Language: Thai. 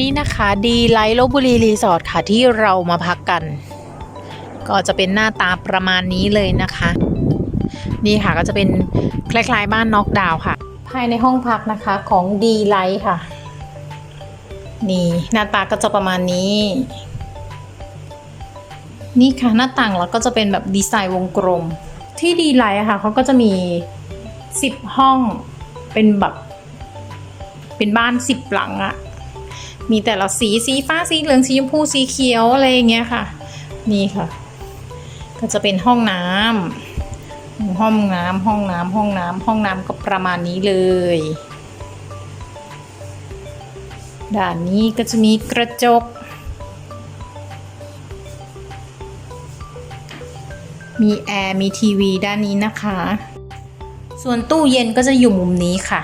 นี่นะคะดีไลท์ลบบุรีรีสอร์ทค่ะที่เรามาพักกัน ก็จะเป็นหน้าตาประมาณนี้เลยนะคะ นี่ค่ะก็จะเป็นคล้ายๆบ้านน็อกดาวน์ค่ะ ภายในห้องพักนะคะของดีไลท์ค่ะ นี่หน้าตาก็จะประมาณนี้ นี่ค่ะหน้าต่างแล้วก็จะเป็นแบบดีไซน์วงกลม ที่ดีไลท์ค่ะเขาก็จะมี 10 ห้องเป็นแบบเป็นบ้าน 10 หลังอะ มีแต่ละสีสีฟ้าสีเหลืองสีชมพูสีเขียวอะไรอย่างเงี้ยค่ะ นี่ค่ะ ก็จะเป็นห้องน้ำห้องน้ำห้องน้ำห้องน้ำห้องน้ำก็ประมาณนี้เลยด้านนี้ก็จะมีกระจก มีแอร์ มีทีวีด้านนี้นะคะ ส่วนตู้เย็นก็จะอยู่มุมนี้ค่ะ